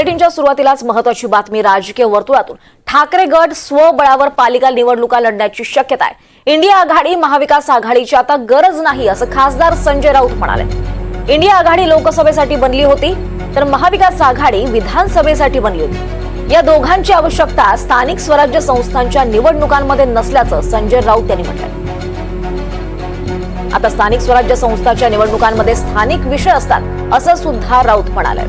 बुलेटिनच्या सुरुवातीलाच महत्वाची बातमी राजकीय वर्तुळातून. ठाकरे गट स्वबळावर पालिका निवडणुका लढण्याची शक्यता आहे. इंडिया आघाडी महाविकास आघाडीची आता गरज नाही असं खासदार संजय राऊत म्हणाले. इंडिया आघाडी लोकसभेसाठी बनली होती तर महाविकास आघाडी विधानसभेसाठी बनली होती. या दोघांची आवश्यकता स्थानिक स्वराज्य संस्थांच्या निवडणुकांमध्ये नसल्याचं संजय राऊत यांनी म्हटलं आता स्थानिक स्वराज्य संस्थांच्या निवडणुकांमध्ये स्थानिक विषय असतात असं सुद्धा राऊत म्हणाले.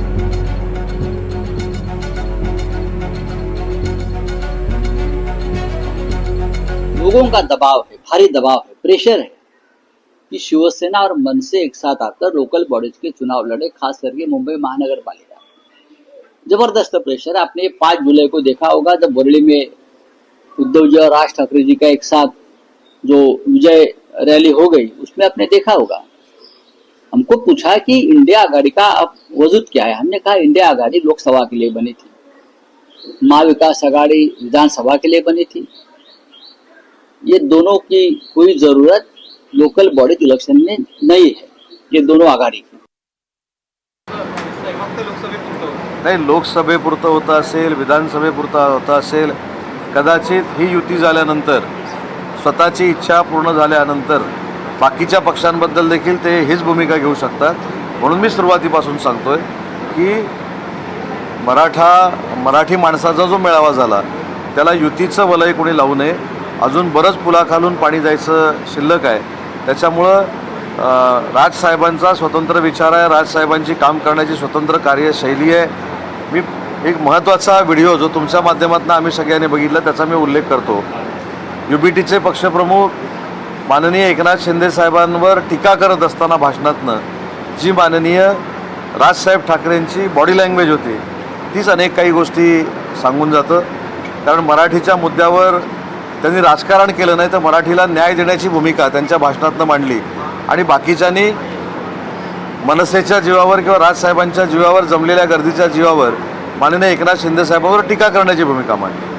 लोगों का दबाव है, भारी दबाव है प्रेशर है। कि शिवसेना और मन से एक साथ आकर लोकल बॉडीज के चुनाव लड़े, खास करके मुंबई महानगर पालिका ज़बरदस्त प्रेशर है। आपने पाँच जुलाई को देखा होगा, जब बरेली में उद्धव जी और राज ठाकरे जी का एक साथ जो विजय रैली हो गई, उसमें आपने देखा होगा। हमको पूछा कि इंडिया आघाड़ी का अब वजूद क्या है? हमने कहा इंडिया आघाड़ी लोकसभा के लिए बनी थी। महाविकास आघाड़ी विधानसभा के लिए बनी थी। ये दोनों की कोई जरूरत लोकल बॉडी इलेक्शन में नहीं है। ये दोनों आघाड़ी की। नाही लोकसभेपुरतं होतं असेल विधानसभेपुरता होतं असेल कदाचित ही युती झाल्यानंतर स्वतःची इच्छा पूर्ण झाल्यानंतर बाकीच्या पक्षांबद्दल देखील ते हीच भूमिका घेऊ शकतात. म्हणून मी सुरुवातीपासून सांगतोय की मराठा मराठी माणसाचा जो मेळावा झाला त्याला युतीचं वलय कोणी लावू नये. अजून बरंच पुलाखालून पाणी जायचं शिल्लक आहे. त्याच्यामुळं राजसाहेबांचा स्वतंत्र विचार आहे. राजसाहेबांची काम करण्याची स्वतंत्र कार्यशैली आहे. मी एक महत्त्वाचा व्हिडिओ जो तुमच्या माध्यमातून आम्ही सगळ्यांनी बघितला त्याचा मी उल्लेख करतो. यू बी टीचे पक्षप्रमुख माननीय एकनाथ शिंदे साहेबांवर टीका करत असताना भाषणातनं जी माननीय राजसाहेब ठाकरेंची बॉडी लँग्वेज होती तीच अनेक काही गोष्टी सांगून जातं. कारण मराठीच्या मुद्द्यावर त्यांनी राजकारण केलं नाही तर मराठीला न्याय देण्याची भूमिका त्यांच्या भाषणातनं मांडली. आणि बाकीच्यांनी मनसेच्या जीवावर किंवा राजसाहेबांच्या जीवावर जमलेल्या गर्दीच्या जीवावर माननीय एकनाथ शिंदे साहेबांवर टीका करण्याची भूमिका मांडली.